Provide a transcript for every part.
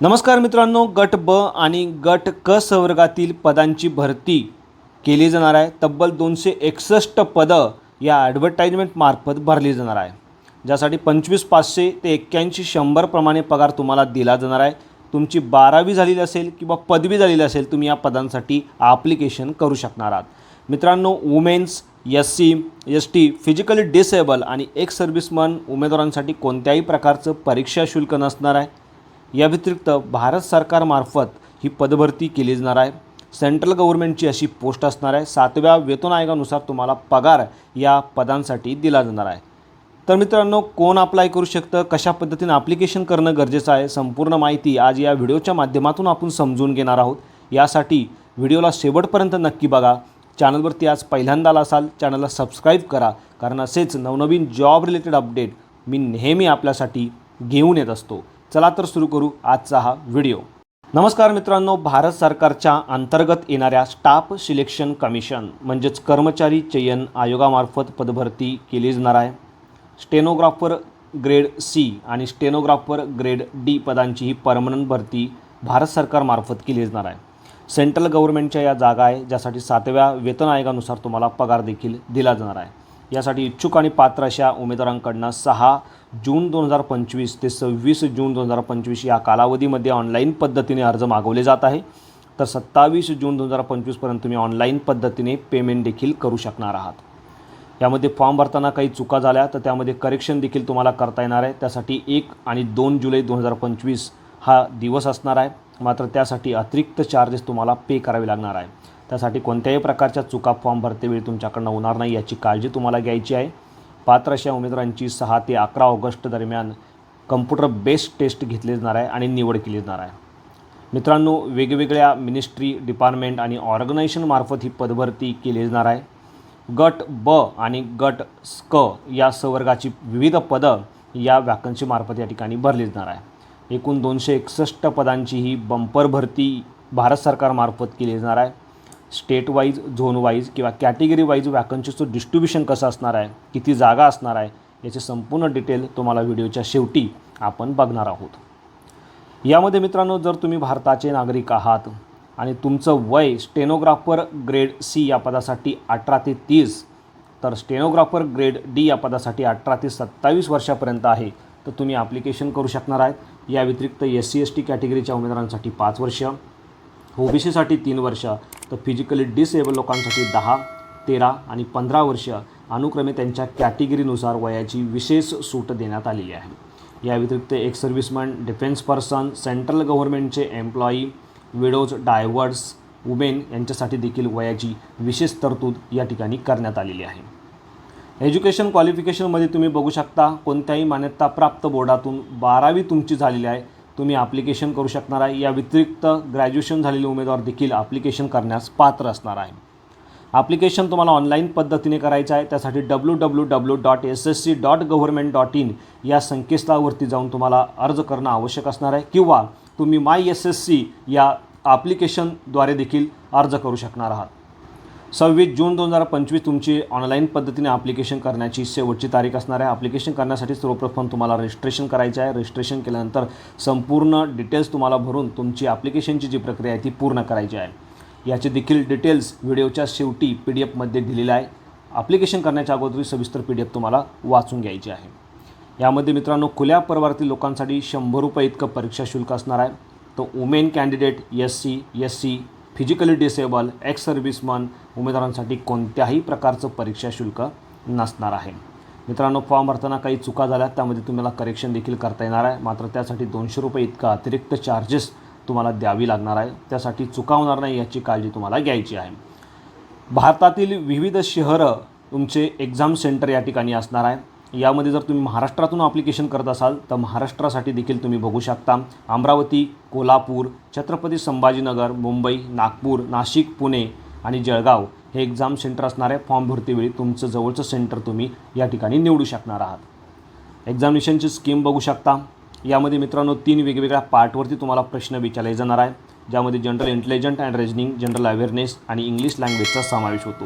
नमस्कार मित्रांनो गट ब आणि गट क संवर्गातील पदांची भरती केली जाणार आहे. तब्बल दोनशे एकसष्ट पदं या ॲडव्हर्टाईजमेंटमार्फत भरली जाणार आहे. ज्यासाठी पंचवीस पाचशे ते एक्क्याऐंशी शंभरप्रमाणे पगार तुम्हाला दिला जाणार आहे. तुमची बारावी झालेली असेल किंवा पदवी झालेली असेल तुम्ही या पदांसाठी ॲप्लिकेशन करू शकणार आहात. मित्रांनो women's S C S T physically disabled आणि एक्स सर्व्हिसमन उमेदवारांसाठी कोणत्याही प्रकारचं परीक्षा शुल्क नसणार आहे. या व्यतिरिक्त भारत सरकारमार्फत ही पदभरती केली जाणार आहे. सेंट्रल गव्हर्नमेंटची अशी पोस्ट असणार आहे. सातव्या वेतन आयोगानुसार तुम्हाला पगार या पदांसाठी दिला जाणार आहे. तर मित्रांनो कोण अप्लाय करू शकतं? कशा पद्धतीनं ॲप्लिकेशन करणं गरजेचं आहे? संपूर्ण माहिती आज या व्हिडिओच्या माध्यमातून आपण समजून घेणार आहोत. यासाठी व्हिडिओला शेवटपर्यंत नक्की बघा. चॅनलवरती आज पहिल्यांदा आला असाल चॅनलला सबस्क्राईब करा. कारण असेच नवनवीन जॉब रिलेटेड अपडेट मी नेहमी आपल्यासाठी घेऊन येत असतो. चला तर सुरू करू आजचा हा व्हिडिओ. नमस्कार मित्रांनो भारत सरकारच्या अंतर्गत येणाऱ्या स्टाफ सिलेक्शन कमिशन म्हणजेच कर्मचारी चयन आयोगामार्फत पदभरती केली जाणार आहे. स्टेनोग्राफर ग्रेड सी आणि स्टेनोग्राफर ग्रेड डी पदांची ही परमनंट भरती भारत सरकारमार्फत केली जाणार आहे. सेंट्रल गव्हर्नमेंटच्या या जागा आहे ज्यासाठी सातव्या वेतन आयोगानुसार तुम्हाला पगार देखील दिला जाणार आहे. यासाठी इच्छुक आणि पात्र अशा उमेदवारांकडनं सहा जून दोन हजार पंचवीस ते सव्वीस जून दोन हजार पंचवीस या कालावधीमध्ये ऑनलाईन पद्धतीने अर्ज मागवले जात आहे. तर सत्तावीस जून दोन हजार पंचवीसपर्यंत तुम्ही ऑनलाईन पद्धतीने पेमेंट देखील करू शकणार आहात. यामध्ये फॉर्म भरताना काही चुका झाल्या तर त्यामध्ये करेक्शन देखील तुम्हाला करता येणार आहे. त्यासाठी एक आणि दोन जुलै दोन हजार पंचवीस हा दिवस असणार आहे. मात्र त्यासाठी अतिरिक्त चार्जेस तुम्हाला पे करावे लागणार आहे. त्यासाठी कोणत्याही प्रकारच्या चुका फॉर्म भरतेवेळी तुमच्याकडनं होणार नाही याची काळजी तुम्हाला घ्यायची आहे. पात्र अशा उमेदवारांची सहा ते अकरा ऑगस्ट दरम्यान कम्प्युटर बेस्ड टेस्ट घेतली जाणार आहे आणि निवड केली जाणार आहे. मित्रांनो वेगवेगळ्या मिनिस्ट्री डिपार्टमेंट आणि ऑर्गनायझेशनमार्फत ही पदभरती केली जाणार आहे. गट ब आणि गट क या संवर्गाची विविध पदं या वॅकन्सीमार्फत या ठिकाणी भरली जाणार आहे. एकूण दोनशे एकसष्ट पदांची ही बंपर भरती भारत सरकारमार्फत केली जाणार आहे. स्टेट वाईज झोन वाईज किंवा कॅटेगरी वाईज वॅकन्सीचं डिस्ट्रीब्युशन कसं असणार आहे किती जागा असणार आहे याचे संपूर्ण डिटेल तुम्हाला व्हिडिओच्या शेवटी आपण बघणार आहोत. यामध्ये मित्रांनो जर तुम्ही भारताचे नागरिक आहात आणि तुमचं वय स्टेनोग्राफर ग्रेड सी या पदासाठी अठरा ते तीस तर स्टेनोग्राफर ग्रेड डी या पदासाठी अठरा ते सत्तावीस वर्षापर्यंत आहे तर तुम्ही ॲप्लिकेशन करू शकणार आहेत या व्यतिरिक्त एस सी एस टी कॅटेगरीच्या उमेदवारांसाठी पाच वर्ष ओबीसीसाठी तीन वर्ष तर फिजिकली डिसेबल लोकांसाठी दहा तेरा आणि पंधरा वर्ष अनुक्रमे त्यांच्या कॅटेगरीनुसार वयाची विशेष सूट देण्यात आलेली आहे. या व्यतिरिक्त एक सर्व्हिसमॅन डिफेन्स पर्सन सेंट्रल गव्हर्नमेंटचे एम्प्लॉई विडोज डायवर्स वुमेन यांच्यासाठी देखील वयाची विशेष तरतूद या ठिकाणी करण्यात आलेली आहे. एज्युकेशन क्वालिफिकेशनमध्ये तुम्ही बघू शकता कोणत्याही मान्यताप्राप्त बोर्डातून बारावी तुमची झालेली आहे तुम्ही ॲप्लिकेशन करू शकणार आहे. या व्यतिरिक्त ग्रॅज्युएशन झालेले उमेदवार देखील ॲप्लिकेशन करण्यास पात्र असणार आहे ॲप्लिकेशन तुम्हाला ऑनलाईन पद्धतीने करायचं आहे. त्यासाठी W W W dot S S C dot government dot in या संकेतस्थळावरती जाऊन तुम्हाला अर्ज करणं आवश्यक असणार आहे किंवा तुम्ही माय एस एस सी या ॲप्लिकेशनद्वारे देखील अर्ज करू शकणार आहात. सव्वीस जून दोन हजार पंचवीस तुमची ऑनलाईन पद्धतीने ॲप्लिकेशन करण्याची शेवटची तारीख असणार आहे. ॲप्लिकेशन करण्यासाठी सर्वप्रथम तुम्हाला रजिस्ट्रेशन करायचं आहे. रजिस्ट्रेशन केल्यानंतर संपूर्ण डिटेल्स तुम्हाला भरून तुमची ॲप्लिकेशनची जी प्रक्रिया आहे ती पूर्ण करायची आहे. याचे देखील डिटेल्स व्हिडिओच्या शेवटी पी डी एफमध्ये दिलेलं आहे. ॲप्लिकेशन करण्याच्या अगोदर सविस्तर पी डी एफ तुम्हाला वाचून घ्यायची आहे. यामध्ये मित्रांनो खुल्या प्रवर्ती लोकांसाठी शंभर रुपये इतकं परीक्षा शुल्क असणार आहे. तो women candidate S C S C physically disabled ex serviceman उमेदवारांसाठी कोणत्याही प्रकारचं परीक्षा शुल्क नसणार आहे. मित्रांनो फॉर्म भरताना काही चुका झाल्या त्यामध्ये तुम्हाला करेक्शन देखील करता येणार आहे. मात्र त्यासाठी दोनशे रुपये इतका अतिरिक्त चार्जेस तुम्हाला द्यावी लागणार आहे. त्यासाठी चुका होणार नाही याची काळजी तुम्हाला घ्यायची आहे. भारतातील विविध शहरं तुमचे एक्झाम सेंटर या ठिकाणी असणार आहे यामध्ये जर तुम्ही महाराष्ट्रातून ॲप्लिकेशन करत असाल तर महाराष्ट्रासाठी देखील तुम्ही बघू शकता. अमरावती कोल्हापूर छत्रपती संभाजीनगर मुंबई नागपूर नाशिक पुणे आणि जळगाव हे एक्झाम सेंटर असणारे फॉर्म भरतीवेळी तुमचं जवळचं सेंटर तुम्ही या ठिकाणी निवडू शकणार आहात. एक्झामिनेशनची स्कीम बघू शकता. यामध्ये मित्रांनो तीन वेगवेगळ्या पार्टवरती तुम्हाला प्रश्न विचारले जाणार आहे ज्यामध्ये general intelligent and reasoning general awareness आणि इंग्लिश लँग्वेजचा समावेश होतो.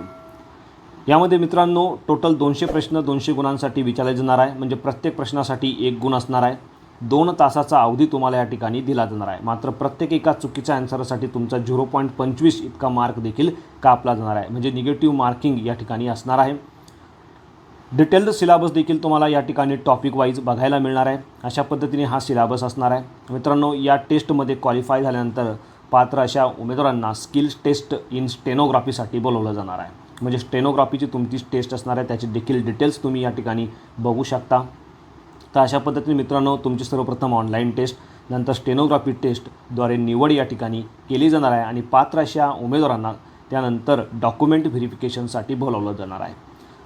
यामध्ये मित्रांनो टोटल दोनशे प्रश्न दोनशे गुणांसाठी विचारले जाणार आहे. म्हणजे प्रत्येक प्रश्नासाठी एक गुण असणार आहे. दोन तासाचा अवधी तुम्हाला या ठिकाणी दिला जाणार आहे. मात्र प्रत्येक एका चुकीच्या आन्सरसाठी तुमचा झिरो पॉईंट पंचवीस इतका मार्क देखील कापला जाणार आहे. म्हणजे निगेटिव्ह मार्किंग या ठिकाणी असणार आहे. डिटेल्ड सिलेबस देखील तुम्हाला या ठिकाणी टॉपिक वाईज बघायला मिळणार आहे. अशा पद्धतीने हा सिलेबस असणार आहे. मित्रांनो या टेस्टमध्ये क्वालिफाय झाल्यानंतर पात्र अशा उमेदवारांना स्किल्स टेस्ट इन स्टेनोग्राफीसाठी बोलवलं जाणार आहे. म्हणजे स्टेनोग्राफीची तुमची टेस्ट असणार आहे त्याची देखील डिटेल्स तुम्ही या ठिकाणी बघू शकता. तर अशा पद्धतीने मित्रांनो तुमची सर्वप्रथम ऑनलाईन टेस्ट नंतर स्टेनोग्राफी टेस्टद्वारे निवड या ठिकाणी केली जाणार आहे आणि पात्र अशा उमेदवारांना त्यानंतर डॉक्युमेंट व्हेरिफिकेशनसाठी बोलावलं जाणार आहे.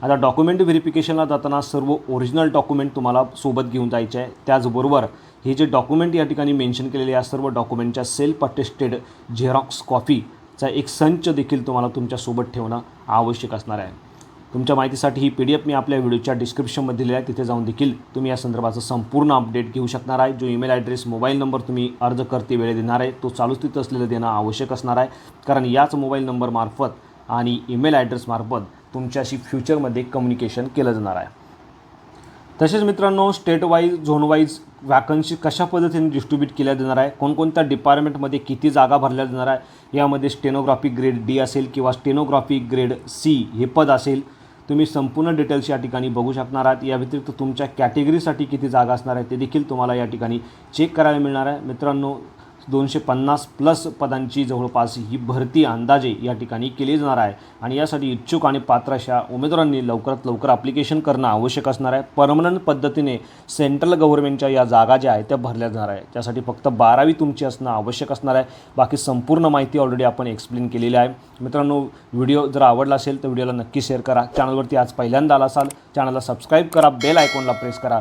आता डॉक्युमेंट व्हेरिफिकेशनला जाताना सर्व ओरिजिनल डॉक्युमेंट तुम्हाला सोबत घेऊन जायचे आहे. त्याचबरोबर हे जे डॉक्युमेंट या ठिकाणी मेन्शन केलेले या सर्व डॉक्युमेंटच्या सेल्फ अटेस्टेड झेरॉक्स चा एक संच देखील तुम्हाला तुमच्यासोबत ठेवणं आवश्यक असणार आहे. तुमच्या माहितीसाठी ही पी डी एफ मी आपल्या व्हिडिओच्या डिस्क्रिप्शनमध्ये दिली आहे. तिथे जाऊन देखील तुम्ही या संदर्भाचं संपूर्ण अपडेट घेऊ शकणार आहे. जो ईमेल ॲड्रेस मोबाईल नंबर तुम्ही अर्ज करते वेळे देणार आहे तो चालू स्थित असलेलं देणं आवश्यक असणार आहे. कारण याच मोबाईल नंबरमार्फत आणि ईमेल ॲड्रेसमार्फत तुमच्याशी फ्युचरमध्ये कम्युनिकेशन केलं जाणार आहे. तसेच मित्रांनो state wise zone wise vacancy कशा पद्धतीने डिस्ट्रीब्यूट केल्या जाणार आहे? कोणकोणत्या डिपार्टमेंटमध्ये किती जागा भरल्या जाणार आहे? यामध्ये स्टेनोग्राफी ग्रेड डी असेल किंवा स्टेनोग्राफी ग्रेड सी हे पद असेल तुम्ही संपूर्ण डिटेल्स या ठिकाणी बघू शकणार आहात. या व्यतिरिक्त तुमच्या कॅटेगरीसाठी किती जागा असणार आहे ते देखील तुम्हाला या ठिकाणी चेक करायला मिळणार आहे. मित्रांनो दोनशे पन्नास प्लस पदांची जवळपास ही भरती अंदाजे या ठिकाणी केली जाणार आहे. आणि यासाठी इच्छुक आणि पात्र अशा उमेदवारांनी लवकरात लवकर ॲप्लिकेशन करणं आवश्यक असणार आहे. परमनंट पद्धतीने सेंट्रल गव्हर्नमेंटच्या या जागा ज्या आहेत त्या भरल्या जाणार आहे. त्यासाठी फक्त बारावी तुमची असणं आवश्यक असणार आहे. बाकी संपूर्ण माहिती ऑलरेडी आपण एक्सप्लेन केलेली आहे. मित्रांनो व्हिडिओ जर आवडला असेल तर व्हिडिओला नक्की शेअर करा. चॅनलवरती आज पहिल्यांदा आला असाल चॅनलला सबस्क्राईब करा. बेल आयकॉनला प्रेस करा.